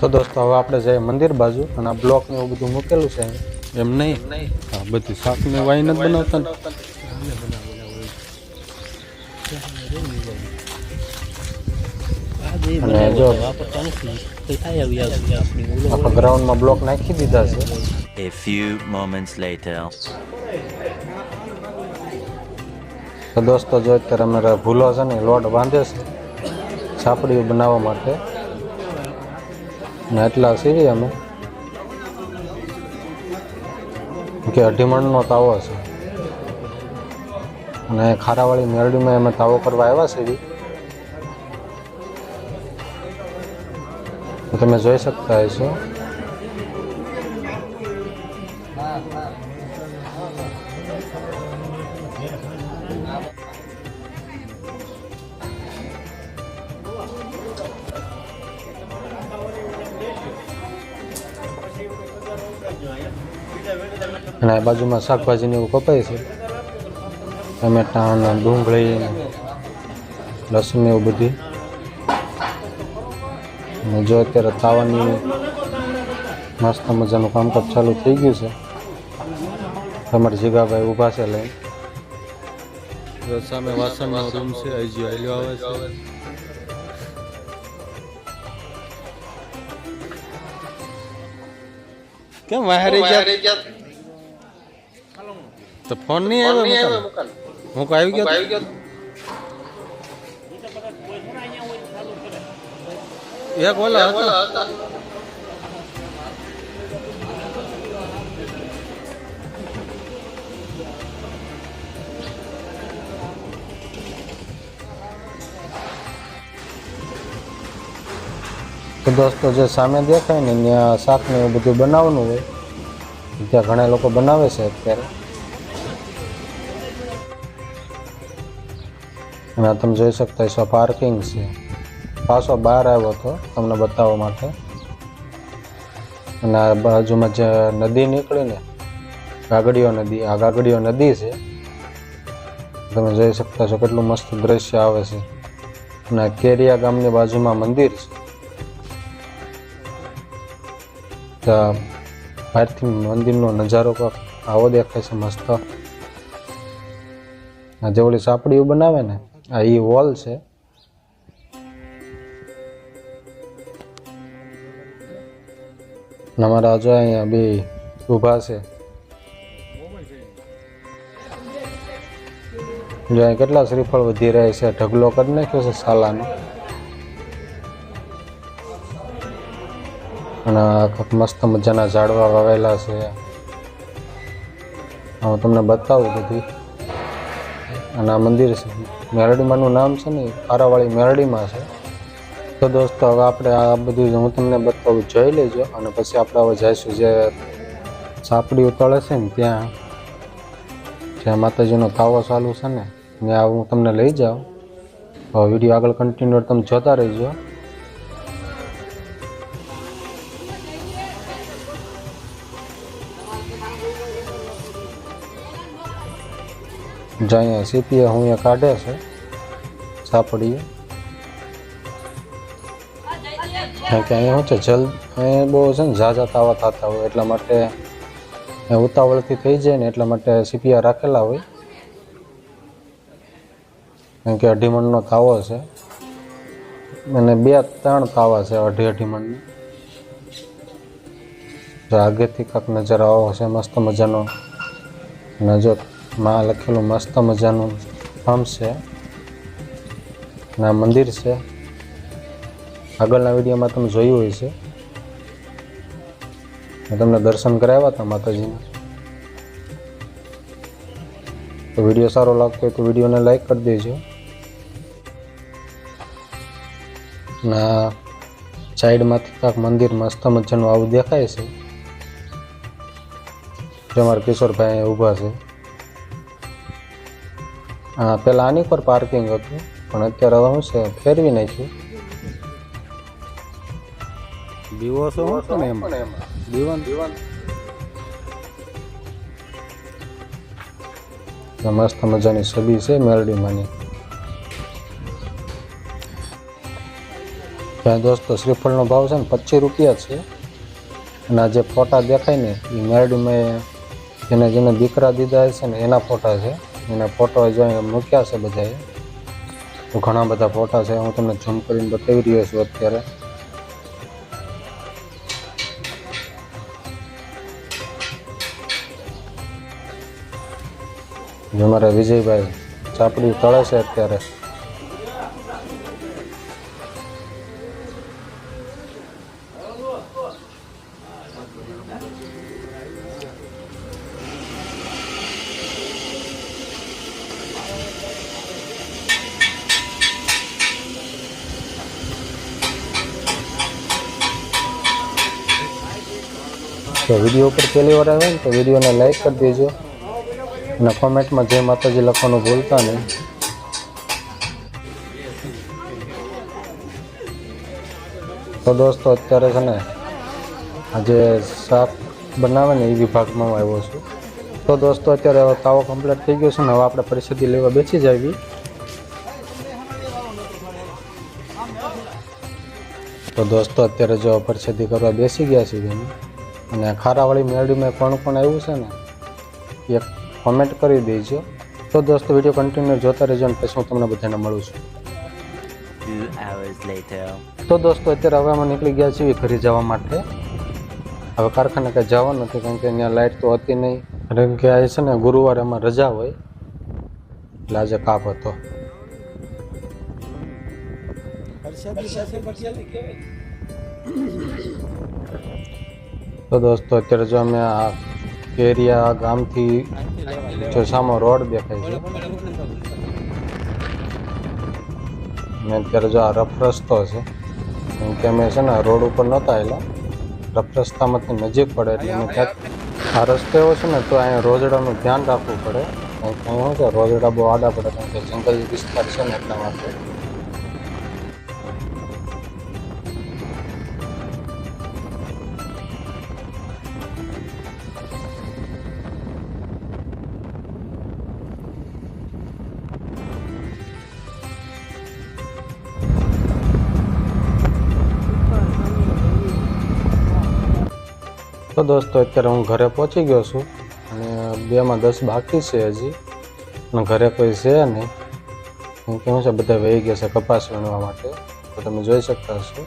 તો દોસ્તો હવે આપણે જઈએ મંદિર બાજુ અને આ બ્લોક ને એવું બધું મૂકેલું છે એમ નહીં? હા બધી શાક ને વાઈને જ બનાવતા ને? અને જો આખા ગ્રાઉન્ડમાં બ્લોક નાખી દીધા છે. A few moments later. તો દોસ્તો જો અત્યારે અમારે ભૂલો છે ને લોટ બાંધે છે છાપડીઓ બનાવવા માટે. ને એટલા સીવી અમે. કે અઢી મણનો તાવો છે. અને ખારાવાળી મેરડીમાં અમે તાવો કરવા આવ્યા સીવી તમે જોઈ શકતા હશો. અને આ બાજુમાં શાકભાજીને એવું કપાય છે. ટમેટા ડુંગળી લસણ એવું બધી. અને જો અત્યારે તાવાની મસ્ત મજાનું કામકાજ ચાલુ થઈ ગયું છે. તમારા જીગાભાઈ ઊભા છે લઈને સામે વાસણનો રૂમ છે હજી હાલ્યો આવે છે. કેમ વાહરી ગયા? તો ફોન નહીં આવ્યો મુકાન? હું કો આવી ગયો એક ઓલા હતા તો દોસ્તો જે સામે દેખાય ને ત્યાં શાક ને એવું બધું બનાવવાનું હોય ત્યાં ઘણા લોકો બનાવે છે અત્યારે. અને તમે જોઈ શકતા છો પાર્કિંગ છે. પાછો બહાર આવ્યો હતો, તમને બતાવવા માટે. અને આ બાજુમાં જે નદી નીકળી ને ગાગડીઓ નદી, આ ગાગડીઓ નદી છે. તમે જોઈ શકતા છો કેટલું મસ્ત દ્રશ્ય આવે છે. અને કેરિયા ગામની બાજુમાં મંદિર છે. ત્યાં બહારથી મંદિરનો નજારો કાંક આવો દેખાય છે મસ્ત. આ જે ઓલી સાપડીઓ બનાવે ને, આ એ વોલ છે. અમારા જો અહીંયા બે ઊભા છે. જો અહીં કેટલા શ્રીફળ વધી રહ્યા છે, ઢગલો કરી નાખ્યો છે સાલાનો. અને મસ્ત મજાના ઝાડવા વાવેલા છે. હું તમને બતાવું બધી. અને આ મંદિર છે. મેરડીમાંનું નામ છે ને, કારાવાળી મેરડીમાં છે. તો દોસ્તો, હવે આપણે આ બધું હું તમને બતાવું, જોઈ લેજો. અને પછી આપણે હવે જઈશું જે સાપડી ઉતળે છે ને ત્યાં. જ્યાં માતાજીનો તાવો ચાલુ છે ને, ત્યાં હું તમને લઈ જાઉં. વીડિયો આગળ કન્ટિન્યુ તમે જોતા રહેજો. જો અહીંયા સીપીએ હું અહીંયા કાઢે છે, સાપડીએ. કારણ કે અહીંયા શું છે, જલ, અહીંયા બહુ છે ને ઝાઝા તાવા થતા હોય, એટલા માટે ઉતાવળથી થઈ જાય ને એટલા માટે સીપીઆ રાખેલા હોય. કારણ કે અઢી મણનો તાવો છે. અને બે, ત્રણ તાવા છે અઢી અઢી મણની. આગેથી કાંક નજર આવો છે મસ્ત મજાનો જો માં લખેલું મસ્ત મજાનું ફાર્મ છે. ના, મંદિર છે. આગળના વિડીયોમાં તમે જોયું હોય છે મેં તમને દર્શન કરાવ્યા હતા માતાજીના. તો વીડિયો સારો લાગતો હોય તો વિડીયોને લાઈક કરી દેજો. ના, સાઈડમાંથી કાંક મંદિર મસ્ત મજાનું આવું દેખાય છે. જે અમારા કિશોરભાઈ ઊભા છે. હા પહેલાં આની પર પાર્કિંગ હતું પણ અત્યારે હવે શું છે ફેરવી નાખ્યું દીવો શું હતો ને એમ? દીવાન? દીવાન. મસ્ત મજાની છબી છે મેરડીમાંની ત્યાં દોસ્તો શ્રીફળનો ભાવ છે ને પચીસ રૂપિયા છે. અને આ જે ફોટા દેખાય ને એ મેરડીમાં જેને જેને દીકરા દીધા છે ને એના ફોટા છે. એના ફોટો જો અહીંયા મૂક્યા છે બધાએ. તો ઘણા બધા ફોટા છે, હું તમને ઝૂમ કરીને બતાવી રહ્યો છું અત્યારે. જે અમારા વિજયભાઈ ચાપડી તળે છે અત્યારે. તો વીડિયો ઉપર પહેલી વાર આવે ને તો વિડીયોને લાઈક કરી દેજો. અને કોમેન્ટમાં જય માતાજી લખવાનું ભૂલતા નહીં. તો દોસ્તો અત્યારે છે ને આજે શાક બનાવે ને એ વિભાગમાં હું આવ્યો છું. તો દોસ્તો અત્યારે હવે તાવો કમ્પ્લીટ થઈ ગયો છે ને હવે આપણે પરિસ્થિતિ લેવા બેસી જાવી. તો દોસ્તો અત્યારે જો પરિસ્થિતિ કરવા બેસી ગયા બેન અને ખારાવાળી મેળવીમાં કોણ કોણ આવ્યું છે ને એક કોમેન્ટ કરી દેજો. તો દોસ્તો વીડિયો કન્ટિન્યુ જોતા રહેજો અને પછી હું તમને બધાને મળું છું. તો દોસ્તો અત્યારે હવે અમે નીકળી ગયા છીએ ઘરે જવા માટે. હવે કારખાને કાંઈ જવાનું નથી કારણ કે ત્યાં લાઇટ તો હતી નહીં. કારણ કે આ છે ને ગુરુવારે એમાં રજા હોય. એટલે આજે કાપ હતો. તો દોસ્તો, અત્યારે જો અમે આ કેરિયા ગામથી જો રોડ દેખાય છે. અને અત્યારે જો આ રફ રસ્તો છે, કેમ કે અમે છે ને રોડ ઉપર નહોતા આવેલા. રફ રસ્તામાંથી નજીક પડે એટલે અમે ક્યાંક આ રસ્તો એવો છે ને, તો અહીંયા રોજડાનું ધ્યાન રાખવું પડે. કારણ કે અહીંયા છે, રોજડા બહુ આડા પડે, કારણ કે જંગલ વિસ્તાર છે ને એટલા માટે. તો દોસ્તો, અત્યારે હું ઘરે પહોંચી ગયો છું અને બેમાં દસ બાકી છે હજી. અને ઘરે કોઈ છે નહીં. હું કેવું છે, બધા વહી ગયા છે કપાસ વીણવા માટે. તો તમે જોઈ શકતા હશો.